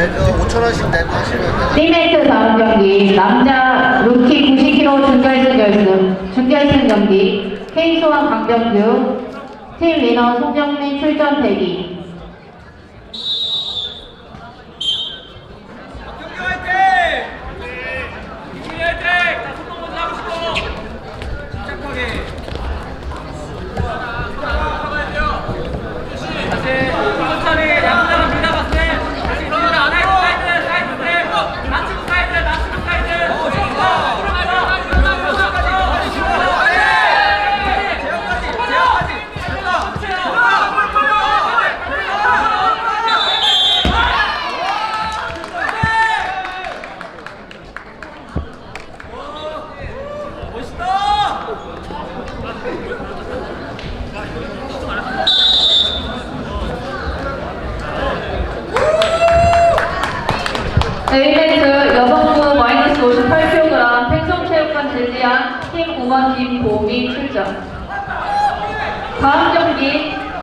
하나씩 내고 하시면 돼요. 다음 경기 남자 루키 90kg 준결승 결승 준결승 경기 K소환 강병규 팀 위너 송정민 출전 대기 제1매트 여성부 마이너스 58kg 팽성체육관 제지한 팀 5번 김보미 출전. 다음 경기